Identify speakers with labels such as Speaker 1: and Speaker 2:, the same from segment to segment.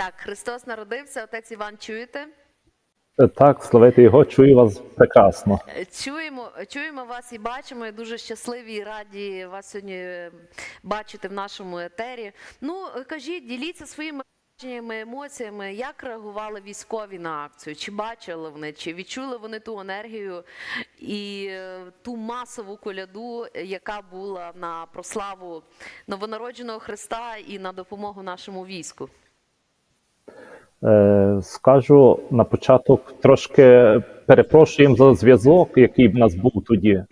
Speaker 1: Так, Христос народився, отець Іван, чуєте?
Speaker 2: Так, славити його, чую вас прекрасно.
Speaker 1: Е, Чуємо, чуємо вас і бачимо. і Дуже щасливі і раді вас сьогодні е, бачити в нашому етері. Ну, е, кажіть, діліться своїми враженнями, емоціями, як реагували військові на акцію? Чи бачили вони, чи відчули вони ту енергію і ту масову коляду, яка була на прославу новонародженого Христа і на допомогу нашому війську?
Speaker 2: Е, Скажу на початок трошки перепрошуємо за зв'язок, який в нас був тоді.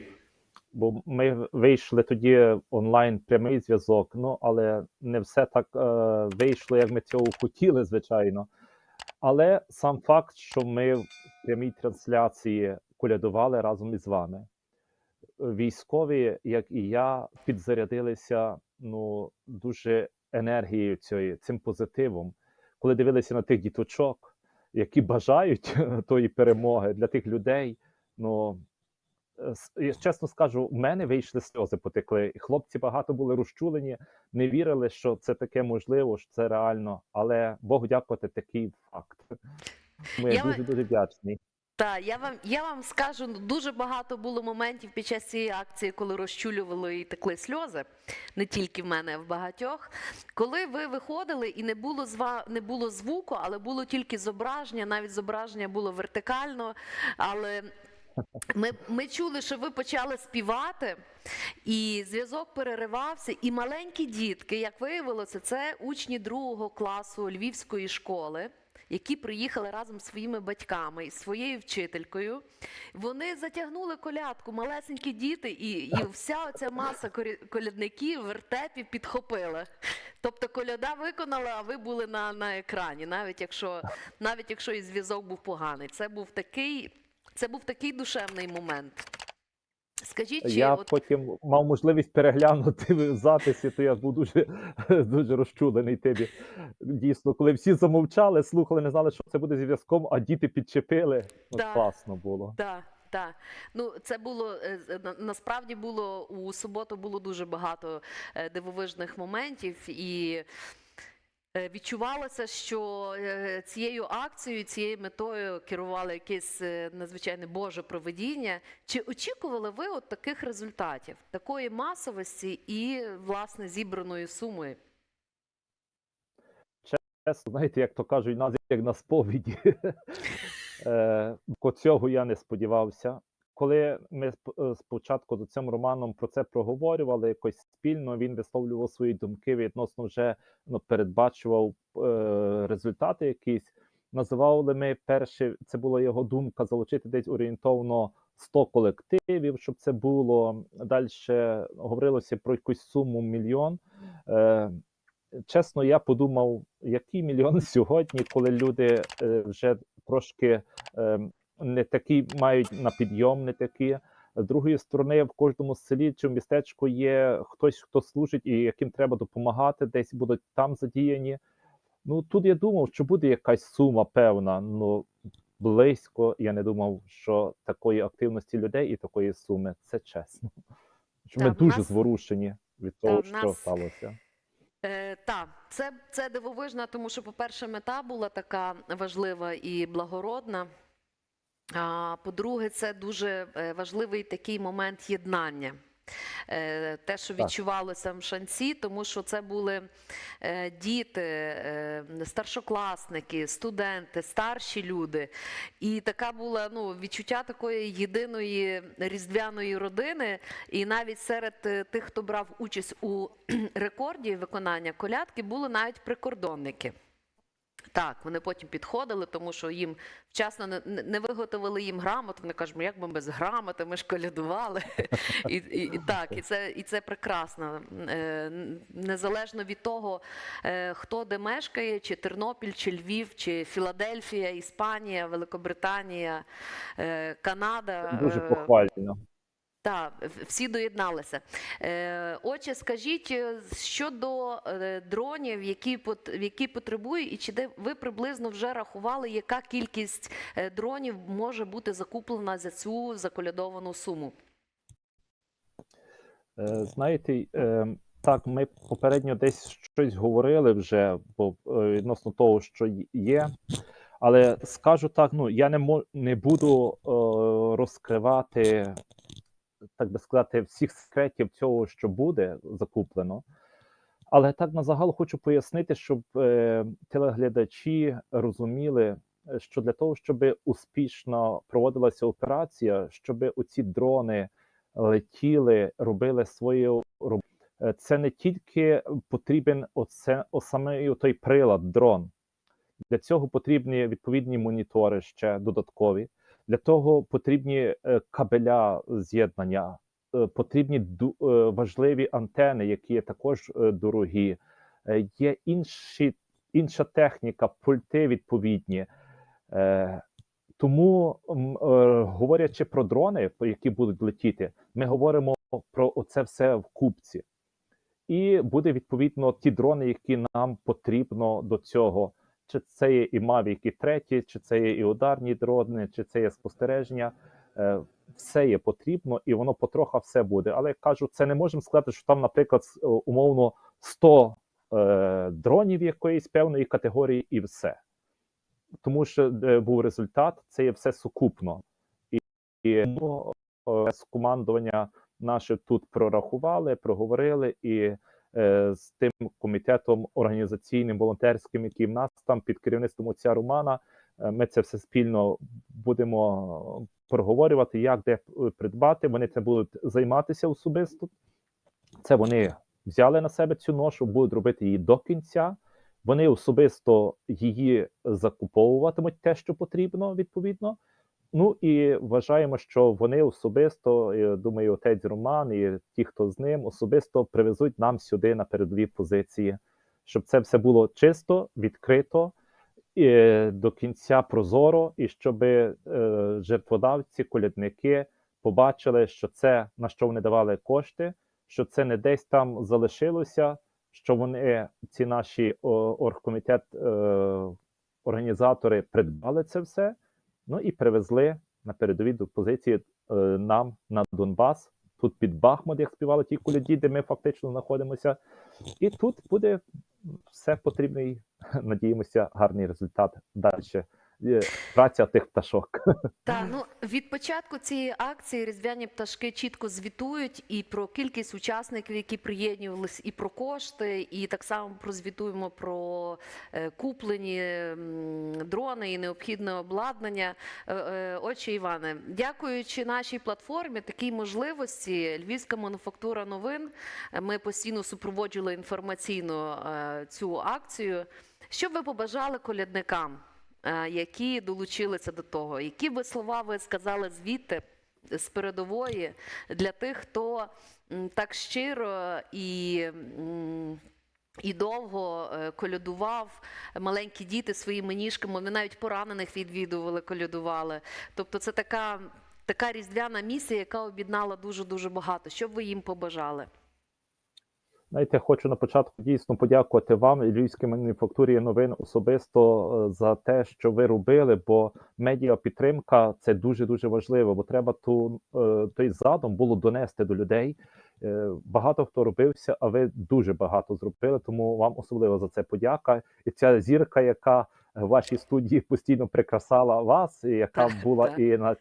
Speaker 2: Бо ми вийшли тоді онлайн прямий зв'язок, ну але не все так е, вийшло, як ми цього хотіли, звичайно. Але сам факт, що ми в прямій трансляції колядували разом із вами. Військові, як і я, підзарядилися ну, дуже енергією цією, цим позитивом коли дивилися на тих діточок, які бажають тої перемоги для тих людей. Ну е, я чесно скажу, у мене вийшли сльози потекли. І хлопці багато були розчулені, не вірили, що це таке можливо, що це реально. Але Богу дякувати, такий факт. Ми
Speaker 1: Я-
Speaker 2: дуже дуже вдячні.
Speaker 1: Так, я вам я вам скажу, дуже багато було моментів під час цієї акції, коли розчулювали і текли сльози, не тільки в мене, а в багатьох. Коли ви виходили і не було зва не було звуку, але було тільки зображення, навіть зображення було вертикально. Але ми, ми чули, що ви почали співати, і зв'язок переривався. І маленькі дітки, як виявилося, це учні другого класу львівської школи. Які приїхали разом з своїми батьками і своєю вчителькою, вони затягнули колядку, малесенькі діти, і, і вся оця маса колядників, вертепів підхопила. Тобто коляда виконала, а ви були на, на екрані, навіть якщо, навіть якщо і зв'язок був поганий. Це був такий, це був такий душевний момент. Скажіть, чи
Speaker 2: Я
Speaker 1: от,
Speaker 2: потім мав можливість переглянути записи, то я був дуже, дуже розчулений тим. Дійсно, коли всі замовчали, слухали, не знали, що це буде зв'язком, а діти підчепили. Ну,
Speaker 1: Так.
Speaker 2: класно було.
Speaker 1: Так, так. Ну, це було е, насправді було у суботу було дуже багато е, дивовижних моментів, і відчувалося, що е, цією акцією, цією метою керувало якесь е, надзвичайне Боже проведіння. Чи очікували ви от таких результатів, такої масовості і власне зібраної суми?
Speaker 2: Чесно, знаєте, як то кажуть, нас як на сповіді. Е, бо цього я не сподівався. Коли ми е, спочатку з цим Романом про це проговорювали якось спільно, він висловлював свої думки відносно вже ну, передбачував е, результати якісь. Називали ми перше, це була його думка залучити десь орієнтовно 100 колективів, щоб це було. Далі говорилося про якусь суму мільйон. Е, чесно, я подумав, який мільйон сьогодні, коли люди е, вже трошки е, не такі мають на підйом, не такі. З другої сторони, в кожному селі чи в містечку є хтось, хто служить і яким треба допомагати, десь будуть там задіяні. Ну тут я думав, що буде якась сума певна. Ну близько я не думав, що такої активності людей і такої суми це чесно. Що ми дуже
Speaker 1: нас-
Speaker 2: зворушені від того, що
Speaker 1: нас-
Speaker 2: сталося.
Speaker 1: Е, так, це, це дивовижно, тому що, по-перше, мета була така важлива і благородна. По-друге, це дуже е, важливий такий момент єднання. Е, Те, що відчувалося в шанці, тому що це були е, діти, старшокласники, студенти, старші люди. І така була ну, відчуття такої єдиної різдвяної родини. І навіть серед тих, хто брав участь у рекорді виконання колядки, були навіть прикордонники. Так, вони потім підходили, тому що їм вчасно не, не виготовили їм грамоту. Вони кажуть, «Ну, як ми без грамоти, ми ж колядували. і, і, і так, і це, і це прекрасно. Е, Незалежно від того, е, хто де мешкає, чи Тернопіль, чи Львів, чи Філадельфія, Іспанія, Великобританія, е, Канада.
Speaker 2: Дуже
Speaker 1: е,
Speaker 2: похвально.
Speaker 1: Так, всі доєдналися. Е, Отже, скажіть е, щодо е, дронів, які потребують, і чи де ви приблизно вже рахували, яка кількість дронів може бути закуплена за цю заколядовану суму?
Speaker 2: Знаєте, Так, ми попередньо десь щось говорили вже бо, відносно того, що є. Але скажу так: ну я не мо, не буду розкривати, так би сказати, всіх секретів цього, що буде закуплено. Але так на загал хочу пояснити, щоб е, телеглядачі розуміли, е, що для того, щоб успішно проводилася операція, щоб оці дрони летіли, робили свою роботу. Е, Це не тільки потрібен оце саме той прилад, дрон. Для цього потрібні відповідні монітори ще додаткові. Для того потрібні е, кабеля з'єднання, е, потрібні е, важливі антени, які є також дорогі. Є інші, інша техніка, пульти відповідні. Тому, говорячи про дрони, які будуть летіти, ми говоримо про це все в купці. І буде відповідно ті дрони, які нам потрібно до цього. Чи це є і Mavic 3, чи це є і ударні дрони, чи це є спостереження. Е, Все є потрібно, і воно потроха все буде. Але я кажу, це не можемо сказати, що там, наприклад, е, умовно 100 е, дронів якоїсь певної категорії, і все. Тому що е, був результат, це є все сукупно. І, і ну, е, командування наше тут прорахували, проговорили і з тим комітетом організаційним волонтерським, який в нас там під керівництвом отця Романа. е, Ми це все спільно будемо проговорювати, як де е, придбати. Вони це будуть займатися особисто. Це вони взяли на себе цю ношу, будуть робити її до кінця. Вони особисто її закуповуватимуть те, що потрібно, відповідно. Ну і вважаємо, що вони особисто, я думаю, отець Роман і ті, хто з ним, особисто привезуть нам сюди на передові позиції, щоб це все було чисто, відкрито і до кінця прозоро, і щоб е, жертводавці, колядники побачили, що це на що вони давали кошти, що це не десь там залишилося, що вони, ці наші оргкомітет, е, організатори придбали це все. Ну і привезли на передові до позиції е, нам на Донбас. Тут під Бахмут, як співали ті куляді, де ми фактично знаходимося. І тут буде все потрібний, надіємося, гарний результат далі. Праця тих пташок.
Speaker 1: Та ну від початку цієї акції різдвяні пташки чітко звітують і про кількість учасників, які приєднувались, і про кошти, і так само прозвітуємо про е, куплені дрони і необхідне обладнання. Е, е, Отче Іване, дякуючи нашій платформі, такій можливості, Львівська мануфактура новин. е, Ми постійно супроводжували інформаційно цю акцію. Що б ви побажали колядникам? Е, які долучилися до того. Які би слова ви сказали звідти з передової для тих, хто так щиро і. І довго е, колядував маленькі діти своїми ніжками. Вони навіть поранених відвідували, колядували. Тобто, це така, така різдвяна місія, яка об'єднала дуже дуже багато. Що б ви їм побажали?
Speaker 2: Знаєте, хочу на початку дійсно подякувати вам і Львівській мануфактурі новин особисто е, за те, що ви робили, бо медіапідтримка це дуже дуже важливо, бо треба ту е, той задум було донести до людей. Е, Багато хто робився, а ви дуже багато зробили. Тому вам особливо за це подяка. І ця зірка, яка вашій студії постійно прикрасала вас, і яка була і на е,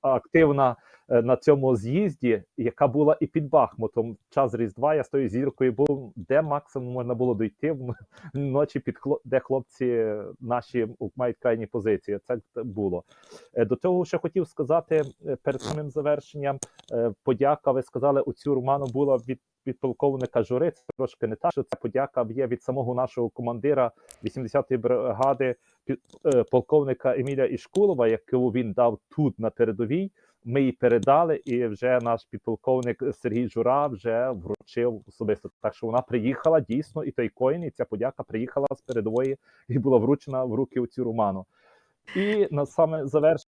Speaker 2: активна е, на цьому з'їзді, яка була і під Бахмутом. Час Різдва я з тою зіркою був, де максимум можна було дойти в ночі, під де хлопці наші мають крайні позиції. Це було. Е, До того ще хотів сказати перед самим завершенням. Подяка, ви сказали, у цю Роману була від підполковника Жури. Це трошки не так, що ця подяка є від самого нашого командира 80-ї бригади, е, полковника Еміля Ішкулова, яку він дав тут на передовій. Ми її передали, і вже наш підполковник Сергій Жура вже вручив особисто. Так що вона приїхала дійсно, і той коін, і ця подяка приїхала з передової і була вручена в руки у цю Роману. І на саме завершення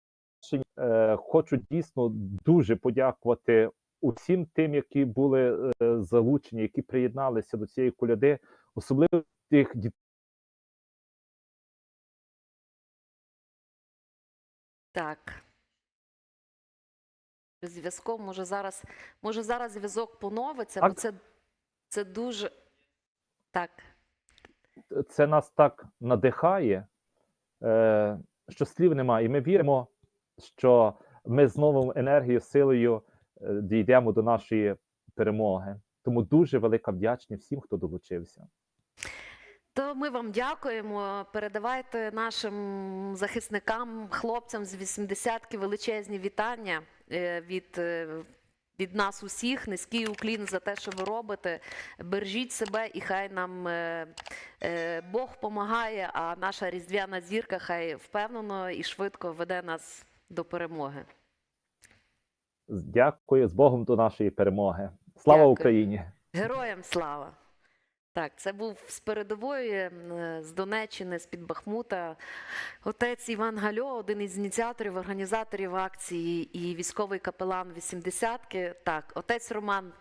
Speaker 2: е, хочу дійсно дуже подякувати усім тим, які були е, залучені, які приєдналися до цієї коляди, особливо тих дітей.
Speaker 1: Так. Зв'язком може зараз, може зараз зв'язок поновиться, бо це Це дуже так.
Speaker 2: Це нас так надихає, е, що слів немає. І ми віримо, що ми з новою енергією, силою дійдемо до нашої перемоги. Тому дуже велика вдячність всім, хто долучився.
Speaker 1: То ми вам дякуємо. Передавайте нашим захисникам, хлопцям з 80-ки величезні вітання е, від, е, від нас усіх. Низький уклін за те, що ви робите. Бережіть себе, і хай нам е, Бог допомагає, а наша різдвяна зірка хай впевнено і швидко веде нас до перемоги.
Speaker 2: Дякую з Богом до нашої перемоги. Слава
Speaker 1: Дякую.
Speaker 2: Україні!
Speaker 1: Героям слава! Так, це був з передової з Донеччини, з-під Бахмута. Отець Іван Гальо, один із ініціаторів, організаторів акції і військовий капелан 80-ки. Так, отець Роман